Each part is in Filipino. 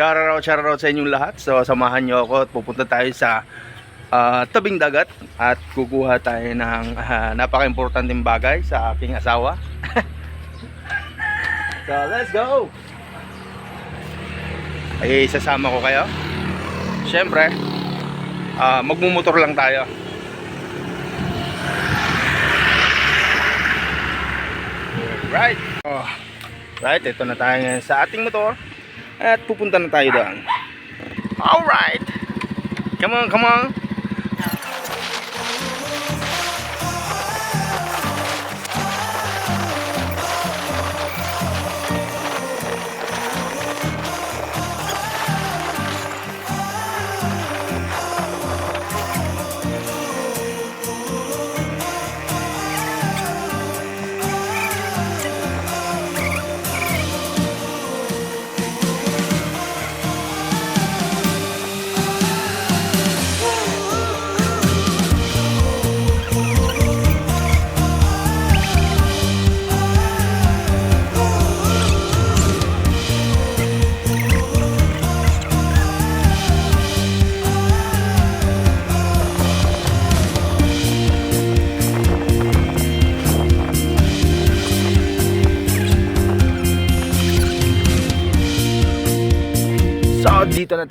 Shoutout, shoutout sa inyong lahat. So, samahan nyo ako at pupunta tayo sa ah, tabing dagat at kukuha tayo ng ah, napaka-importanting bagay sa aking asawa. so, let's go! Ay, sasama ko kayo. Siyempre, ah, magmumotor lang tayo. Right. Oh. Right, ito na tayo ngayon sa ating motor. At pupunta na tayo doon. Alright. Come on, come on.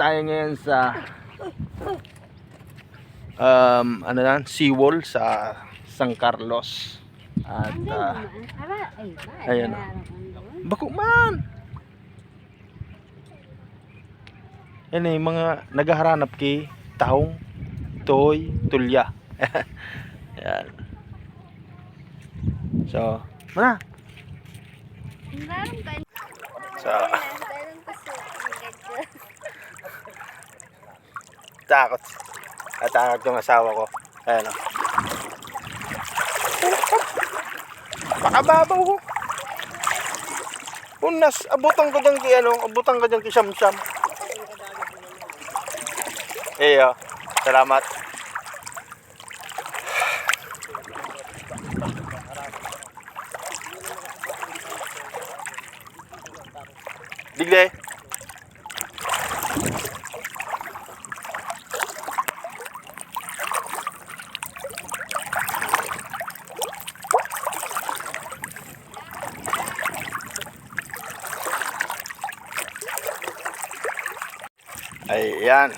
Tayo ngayon sa um, ano na, seawall sa San Carlos. At ah, ayan. bako man. Yan eh, mga naghahanap kay tahong, toy, tulya. Yan. So, mana? Ka. So, Meron ka sa takot. At takot yung asawa ko. Ayan o. Pakababaw ko. Unas, abutan ko dyan kay ano, abutan ko dyan kay Sham Sham. Iyo, salamat. Ayan.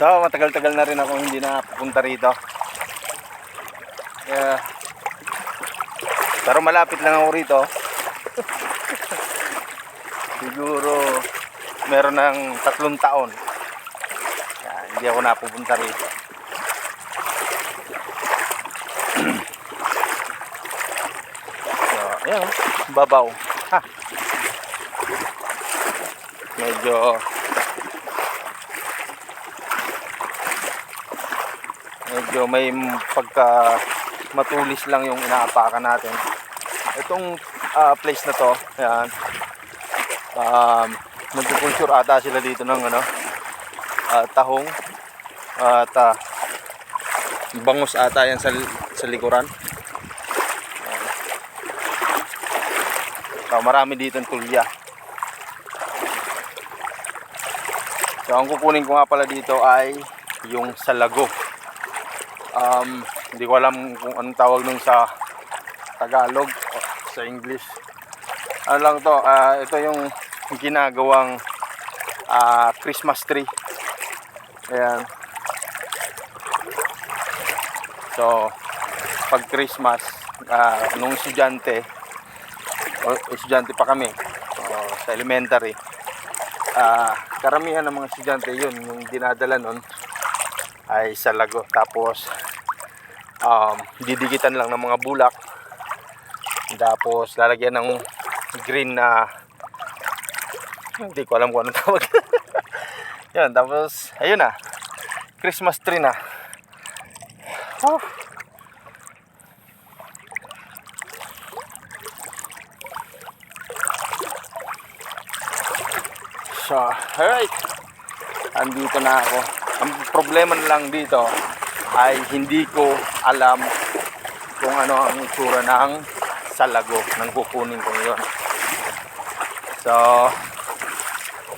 So, matagal-tagal na rin ako hindi na pupunta rito. Kaya, pero malapit lang ako rito. Siguro, meron ng tatlong taon. Kaya, hindi ako napupunta rito. so, ayan, babaw. Ha. Medyo medyo may pagka matulis lang yung inaapakan natin. Itong ah, place na to yan um, nagpupulsure ata sila dito ng ano ah, tahong at ah, bangus ata yan sa, sa likuran. So, marami dito tulya. So ang kukunin ko nga pala dito ay yung salago um, hindi ko alam kung anong tawag nun sa Tagalog o sa English. Ano lang to ah, ito yung ginagawang ah, Christmas tree. Ayan. So pag Christmas ah, nung estudyante o estudyante pa kami o, sa elementary ah, karamihan ng mga estudyante yun yung dinadala nun ay sa lago tapos um, didikitan lang ng mga bulak tapos lalagyan ng green na Hindi ko alam kung anong tawag. Yan, tapos, ayun na. Christmas tree na. Oh. So, alright. Andito na ako. Ang problema lang dito ay hindi ko alam kung ano ang itsura ng salago nang kukunin ko ngayon. So,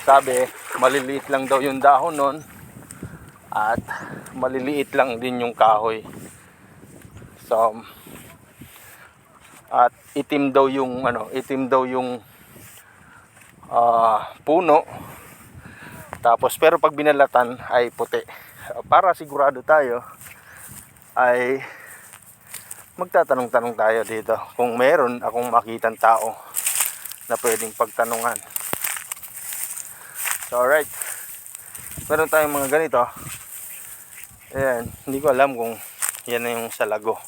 sabi, maliliit lang daw yung dahon nun at maliliit lang din yung kahoy. So, at itim daw yung ano, itim daw yung ah, puno. Tapos pero pag binalatan ay puti. Para sigurado tayo ay magtatanong-tanong tayo dito kung meron akong makitang tao na pwedeng pagtanungan. So alright. Meron tayong mga ganito. Ayan, hindi ko alam kung yan na yung salago.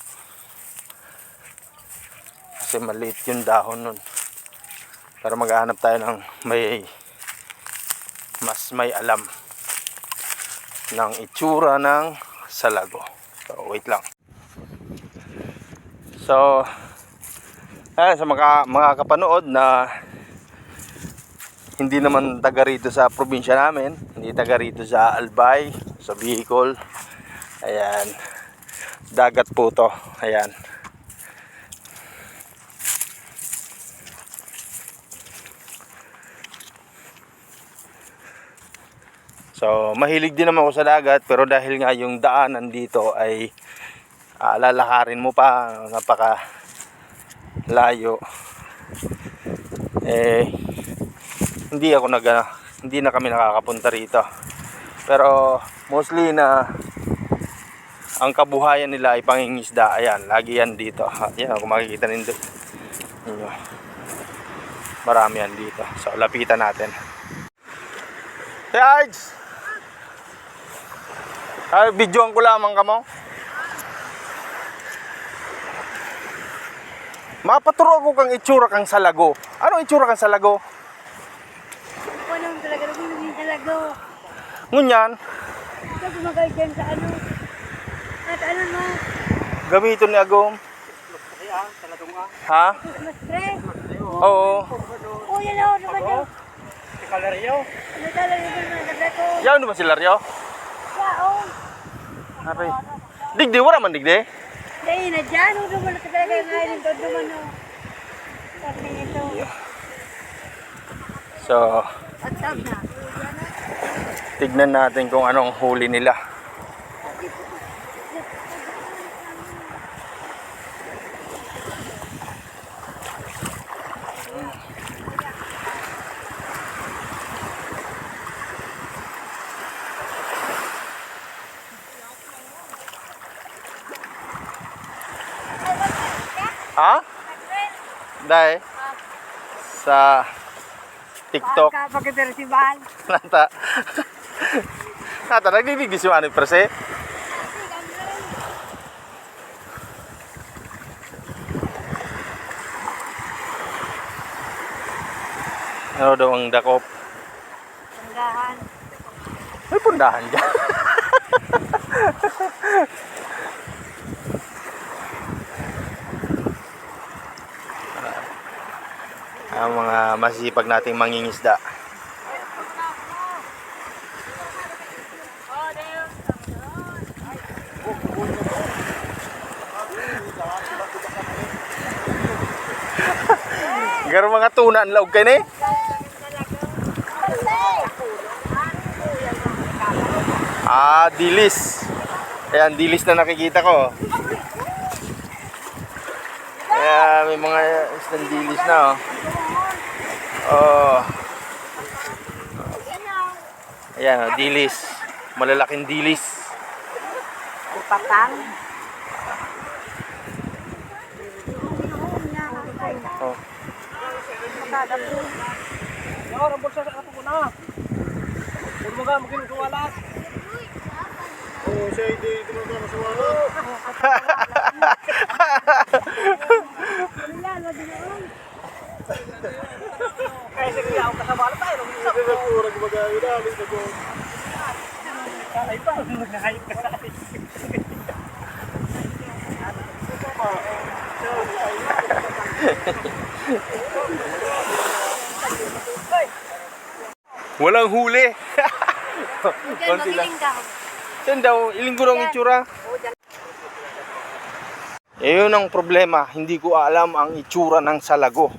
Kasi maliit yung dahon nun. Pero maghahanap tayo ng may mas may alam ng itsura ng salago. So, wait lang. So, ayan, sa mga, mga kapanood na hindi naman taga rito sa probinsya namin, hindi taga rito sa Albay, sa Bicol. Ayan. Dagat po to. Ayan. So, mahilig din naman ako sa dagat pero dahil nga yung daanan dito ay uh, lalakarin mo pa napaka layo. Eh hindi ako nag ano, hindi na kami nakakapunta rito. Pero mostly na ang kabuhayan nila ay pangingisda. Ayan, lagi yan dito. Ayan, kung makikita ninyo. Marami yan dito. So, lapitan natin. Hey, Arj! Ay, videoan ko lamang ka mo. Mapaturo ko kang itsura kang salago. Ano itsura kang salago? Ako nang talaga hindi talaga. Ngunyan, Ito gumagay dyan sa ano. At ano mo, gamiton ni Agom. Ha? Oo. Oh, yan o, naman yun. Si Calerio. Ano talaga yun mga dagat ko? Yan naman si Laryo. Aray. Digdi, wala man digdi. Dahil na dyan, oh, naman na talaga yung ngayon doon naman o. Sabi nito. So, na. tignan natin kung anong huli nila. Ha? Dahil sa TikTok. Kapag ito si Bal. Nata. Nata, nagbibigis yung ano, prese. Ano daw ang dakop? Tanggahan. May pundahan dyan. ang mga masipag nating mangingisda. Garo mga tuna ang laog kayo eh. Ah, dilis. Ayan, dilis na nakikita ko. Kaya may mga isang dilis na oh. Oh. Ayan, oh, dilis. Malalaking dilis. Patang. Oh. Yo, rambol sa ato ko na. Huwag mo ka, magkinig sa walas. Oo, siya hindi gumagawa sa walas. Kaya sige ako kasabala tayo. Hindi na kurang magayo na. Hindi ko. Ay pa, nangahayop ka sa akin. Walang huli. Diyan, Konti lang. magiling ka. Yan daw, iling ko ang itsura. Eh, yun ang problema. Hindi ko alam ang itsura ng salago.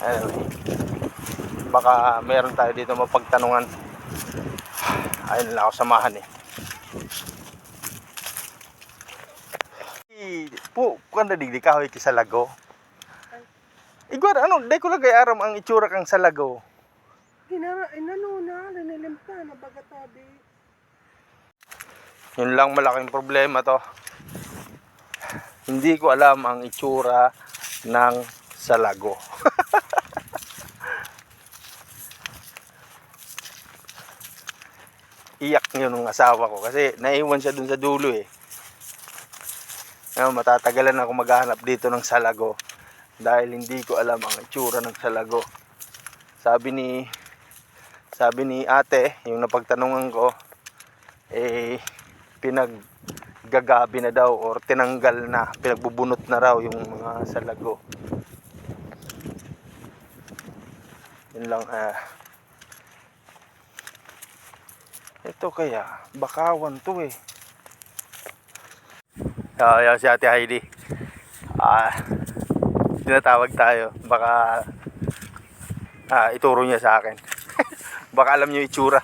Anyway, baka meron tayo dito mapagtanungan. Ayun lang ako samahan eh. Po, kung digdi kahoy ki salago. Igwar, ano, day ko lagay aram ang itsura kang salago. Inara, inano na, linilim ka, nabaga tabi. Yun lang malaking problema to. Hindi ko alam ang itsura ng salago. Iyak yun ng asawa ko kasi naiwan siya dun sa dulo eh. Ngayon, matatagalan ako maghahanap dito ng salago dahil hindi ko alam ang itsura ng salago. Sabi ni sabi ni ate, yung napagtanungan ko, eh pinaggagabi na daw or tinanggal na, pinagbubunot na raw yung mga salago. Yun lang ah. Ito kaya, bakawan to eh. Ah, yan si Ate Heidi. Ah, tinatawag tayo. Baka ah, ituro niya sa akin. Baka alam niyo itsura.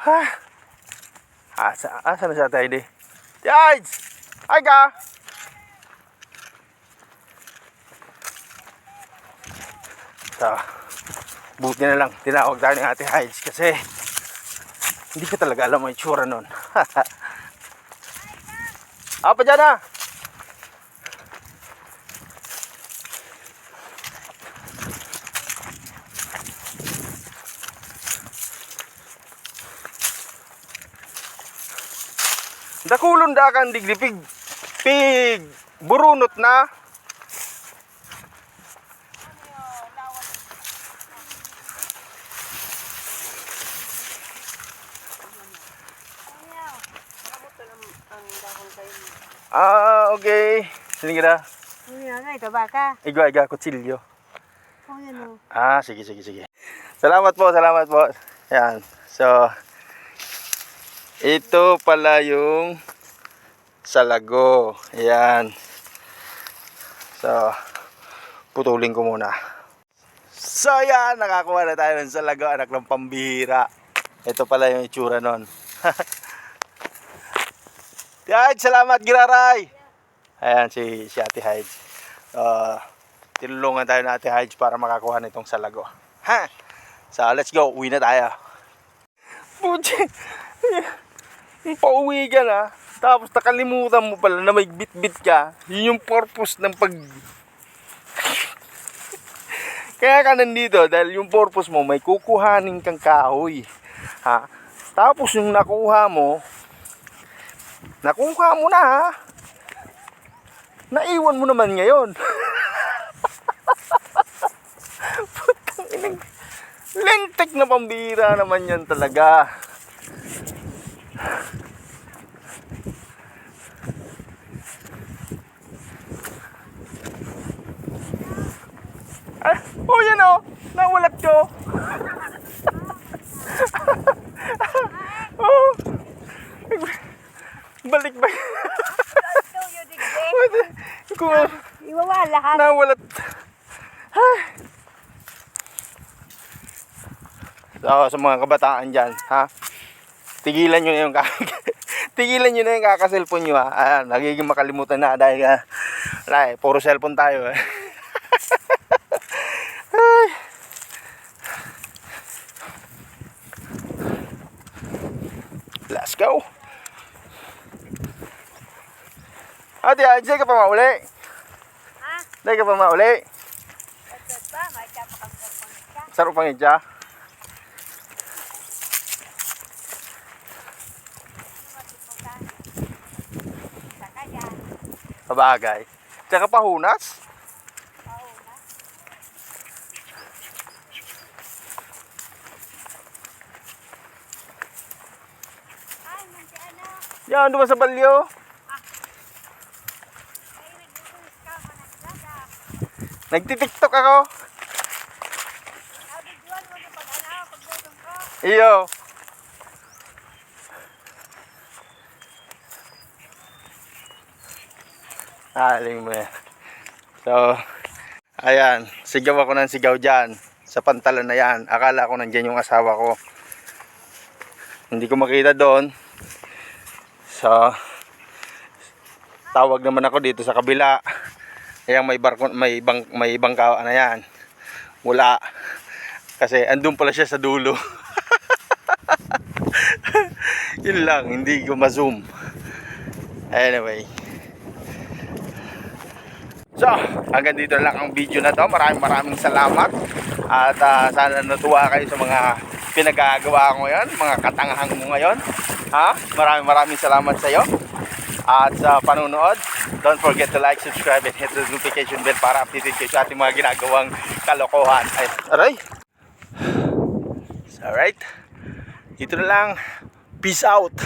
Asa, asa na siya tayo di? Yards! Hi ka! So, buti na lang, tinawag tayo ni Ate Hides kasi hindi ko talaga alam ang itsura nun. Apa dyan na? Dakulon da kan digdi pig pig burunot na. Ah, okay. Sige na. Ito baka. Igwa, igwa, kutsilyo. Oh, yan o. Ah, sige, sige, sige. Salamat po, salamat po. Yan. So, ito pala yung salago. Yan. So, putulin ko muna. So, yan. Nakakuha na tayo ng salago. Anak ng pambihira. Ito pala yung itsura nun. Hyde, salamat, Giraray! Ayan, si, si Ate Hyde. Uh, tinulungan tayo ng Ate Hyde para makakuha nitong salago. Ha? So, let's go. Uwi na tayo. Puti. Pauwi ka na. Tapos nakalimutan mo pala na may bit-bit ka. Yun yung purpose ng pag... Kaya ka nandito dahil yung purpose mo may kukuhanin kang kahoy. Ha? Tapos yung nakuha mo, nakuha mo na ha. Naiwan mo naman ngayon. Putang inang lentek na pambira naman yan talaga. Ah, oh yan oh, nawalat ko. oh. Balik ba? Digdig. Kung Iwawa lahat. nawalat. So, sa mga kabataan dyan, ha? Tigilan nyo na yung Tigilan nyo na yung kakaselfon nyo, ha? Ah, nagiging makalimutan na dahil, ah, eh, puro cellphone tayo, eh. Ay. Let's go. Ate, ah, hindi ka pa mauli. Ha? Hindi ka pa mauli. Ba't ba? Sabagay. Tsaka pahunas. Ay, manti ano. Yan, doon sa balyo. Nagdaga. Nagtitiktok ako. Sabi, Juan, mo na pag ano, pagbutong ko. Iyo. Aling mo yan. So, ayan. Sigaw ako ng sigaw dyan. Sa pantalon na yan. Akala ko nandyan yung asawa ko. Hindi ko makita doon. So, tawag naman ako dito sa kabila. Ayan, may barko, may bang, may bangka, ano yan. Wala. Kasi andun pala siya sa dulo. Yun lang, hindi ko ma-zoom. Anyway. So, hanggang dito lang ang video na to. Maraming maraming salamat. At ah, sana natuwa kayo sa mga pinagagawa ko ngayon, mga katangahan mo ngayon. Ha? Maraming maraming salamat sa iyo. At sa panunood, don't forget to like, subscribe, and hit the notification bell para updated kayo sa ating mga ginagawang kalokohan. Ay, aray! Alright. Dito na lang. Peace out.